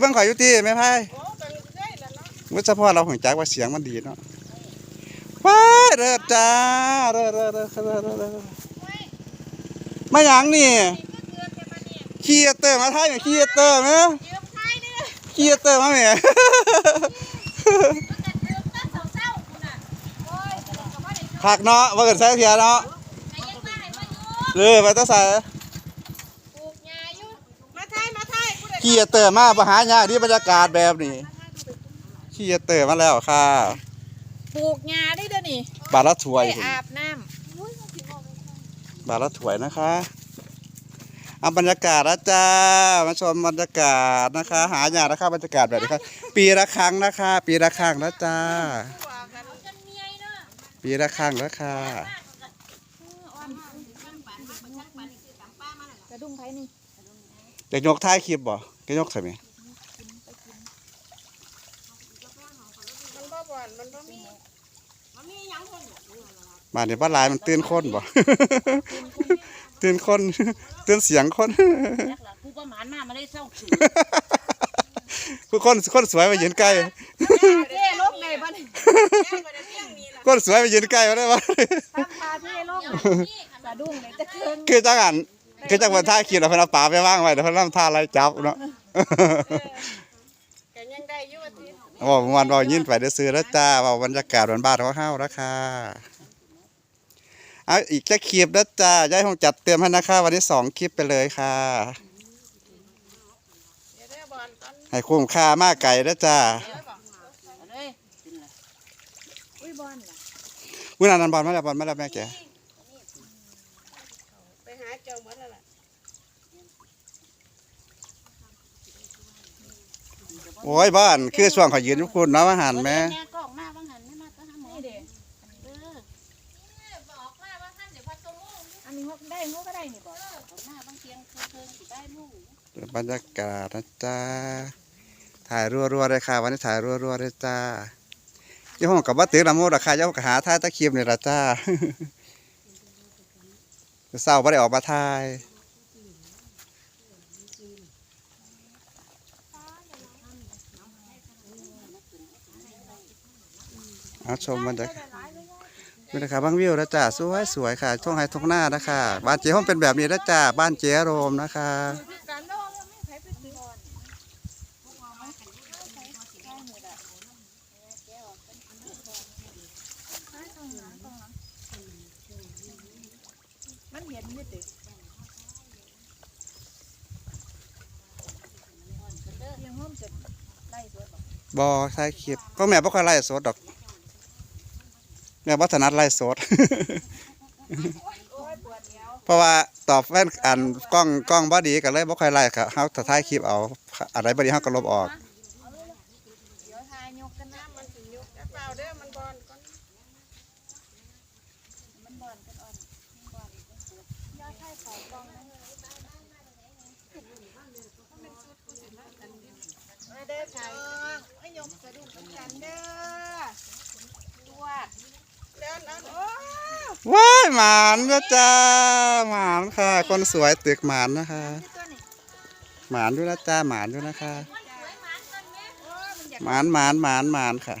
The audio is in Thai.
เบิ่งข่อยอยู่ติแม่ไพ่โอ้กันได้แล้วเนาะมุดเฉพาะเราของจักว่าเสียงมันดีเนาะว้ายเด้อจ้าเด้อเด้อเด้อเด้อเด้อเด้อมาหยังนี่ขี้เตอร์มาไทยแม่ขี้เตอร์แม่ยืมไทยนี่ขี้เตอร์มาแม่แต่ยืมตั้งเศร้าๆคุณน่ะโอ้ยก็บ่ได้ผักเนาะว่าเกิดใส่เพียเนาะให้ยังมาให้มาอยู่เออไปต้องใส่ ปลูกหญ้าอยู่มาไทยมาไทยผู้ใด ขี้เตอร์มาบ่หายากที่บรรยากาศแบบนี้ขี้เตอร์มาแล้วค่ะ ปลูกหญ้าได้เด้อนี่บาทละถ้วยได้พุ่นอาบน้บาทละถ้วยนะคะเอาบรรยากาศนะจ้ามาชมบรรยากาศนะคะ หายากนะคะบรรยากาศแบบนี้ค่ะปีละครั้งนะคะ ปีละครั้งนะจ้าำว่ากันจนเมียเนาะปีละครั้งนะคะกระดุมไผนี่ อยากยกท้ายคลิปบ่ก็ยกใช่ไหมมันบ่บ่อนมันบ่มีมันมีหยังคนมาเนี่ยบ้านหลายมันตื่นคนบ่ ตื่นคนตื่นเสียงคนผู้ประมาณมามาได้เศร้าขืนคือคนคนสวยไปยืนใกล้เท่ลบได้บ่นี่แม่ก็ได้เที่ยงนี้ล่ะคนสวยไปยืนใกล้มาได้บ่ ทำพาเท่ลบกระดุมได้จะเคิงคือจังอัน คือจังวันท่าคลิปแล้วเพิ่นเอาปลาไปวางไว้แล้วเพิ่นนำท่าไล่จับเนาะก็ยังได้อยู่ว่าติบอกวันบอกยินไปได้ซื้อแล้วจ้าบอกบรรยากาศบ้านๆของเฮาแล้วค่ะเอาอีกแค่คลิปแล้วจ้ายายคงจัดเตรียมให้นะคะวันนี้สองคลิปไปเลยค่ะเดี๋ยวได้บ่อนก่อนให้คุ้มค่ามากไก่แล้วจ้าเลยอุ้ยบอลล่ะมื้อนั้นบอลมาแล้วบอลมาแล้วแม่แกไปหาเจ้าหมดแล้วล่ะโอ้ยบ้านคือช่วงเขายืนทุกคนเนาะอาหารแม่แม่กล้องมาบางหันไม่มาก็หาหมอนี่เด้เออบอกว่าว่าท่านเดี๋ยวพัดตรงงูอันนี้ฮกได้งูก็ได้นี่บ่เอาหน้าบางเทียงเคิงๆสิได้มู่บรรยากาศนะจ้าถ่ายรัวๆเลยค่ะวันนี้ถ่ายรัวๆเลยจ้ายี่ห้องกับว่าตื่นละโมดราคาเจ้าก็หาถ่ายตะคริมนี่ละจ้า เศร้าไม่ได้ออกมาทายเอาชมบรรยากาศนี่นะคะบางวิวนะจ้าสวยสวยค่ะท่องไฮท้องหน้านะคะบ้านเจ๊ห้องเป็นแบบนี้นะจ้าบ้านเจ๊โรมนะคะ คือการโดนไม่ใครไปซื้อมัน เห็นนี่ติยังห้อมจะไล่สวยบ่บอถ่ายคลิปก็แม่บ่ค่อยไล่สดดอก แม่บ่ถนัดไล่สด เพราะว่าตอบแฟนอันกล้องกล้องบ่ดีก็เลยบ่ค่อยไล่ค่ะเฮาถ้าถ่ายคลิปเอาอะไรบ่ดีเฮาก็ลบออก เดี๋ยวทายยกกันน้ำมันสิยกจะเปล่าเด้อมันบอลก่อนมันบอลกันอ่อนบอลยอดไทยขอกองนะมาเด้อค่ะ ไอ้ยกกระดูกกันเด้อตัวเดินเอาโอ้ว้ายหมานนะจ้าหมานค่ะ คนสวยตึกหมานนะคะตัวนี้หมานด้วยนะจ้าหมานด้วยนะคะ โอ้มันอยาก หมานหมานหมานหมานค่ะ